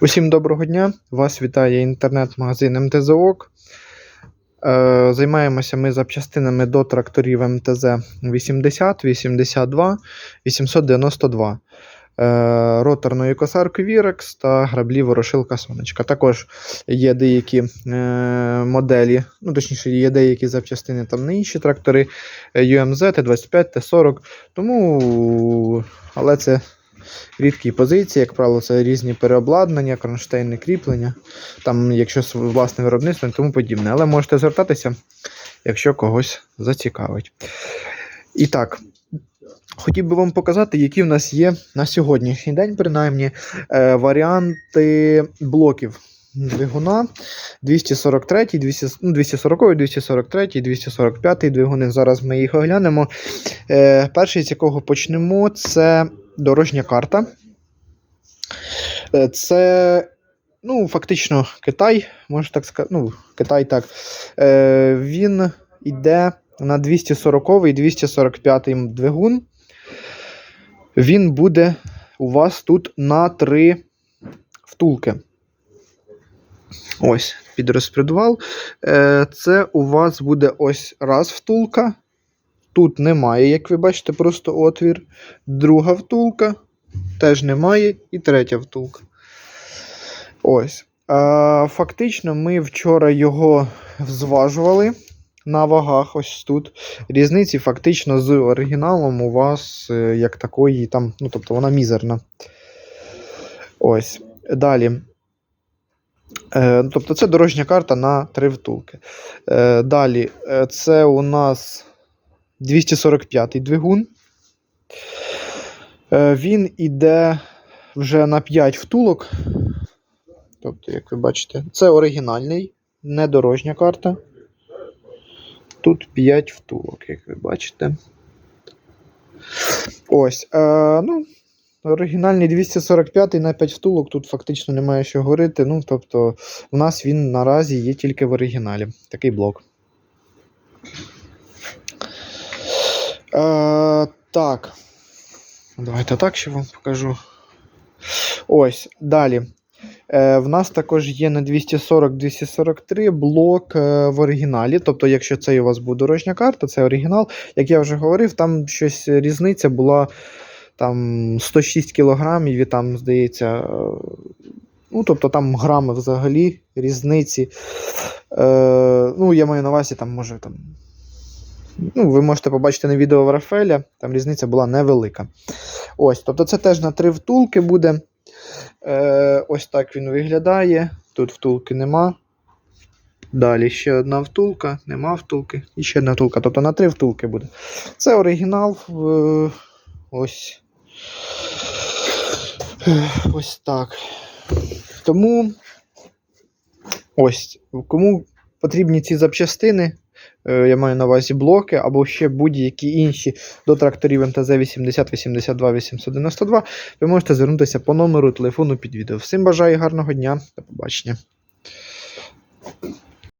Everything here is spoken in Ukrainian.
Усім доброго дня! Вас вітає інтернет-магазин МТЗОК. Е, Займаємося ми запчастинами до тракторів МТЗ 80, 82, 892, е, роторної косарки Virex та граблі ворошилка сонечка. Також є деякі е, моделі, ну точніше, є деякі запчастини там на інші трактори UMZ, Т25, Т40. Тому, але це рідкі позиції, як правило, це різні переобладнання, кронштейни кріплення, там, якщо власне виробництво і тому подібне. Але можете звертатися, якщо когось зацікавить. І так, хотів би вам показати, які в нас є на сьогоднішній день, принаймні, е, варіанти блоків. Двигуна 243, 200, ну, 240, 243, 245 двигуни. Зараз ми їх оглянемо. Е, перший, з якого почнемо, це дорожня карта. Е, Це, ну, фактично, Китай, можна так сказати. Ну, Китай так. Е, він йде на 240 і 245 двигун. Він буде у вас тут на три втулки. Ось, під розпредвал. Е, це у вас буде ось раз втулка. Тут немає, як ви бачите, просто отвір. Друга втулка теж немає. І третя втулка. Ось. Фактично, ми вчора його зважували на вагах. Ось тут. Різниці фактично з оригіналом у вас е, як такої, там, ну, тобто вона мізерна. Ось. Далі. Е, тобто це дорожня карта на три втулки. Е, далі, це у нас 245 двигун. Е, Він іде вже на 5 втулок. Тобто, як ви бачите, це оригінальний, не дорожня карта. Тут 5 втулок, як ви бачите. Ось. Е, ну, оригінальний 245 на 5 втулок. Тут фактично немає що говорити. Ну, тобто, у нас він наразі є тільки в оригіналі. Такий блок. Е, так. Давайте так ще вам покажу. Ось, далі. Е, в нас також є на 240-243 блок е, в оригіналі. Тобто, якщо це у вас буде дорожня карта, це оригінал. Як я вже говорив, там щось різниця була там 106 кілограмів і там, здається, е, ну, тобто там грами взагалі різниці. Е, ну, я маю на увазі, там може там. Ну, ви можете побачити на відео в Рафеля, там різниця була невелика. Ось, тобто це теж на три втулки буде. Е, ось так він виглядає. Тут втулки нема. Далі ще одна втулка, нема втулки. І ще одна втулка. Тобто на три втулки буде. Це оригінал. е, Ось. Ось так. Тому ось, кому потрібні ці запчастини, я маю на увазі блоки, або ще будь-які інші до тракторів МТЗ 80, 82, 892, ви можете звернутися по номеру телефону під відео. Всім бажаю гарного дня, та побачення.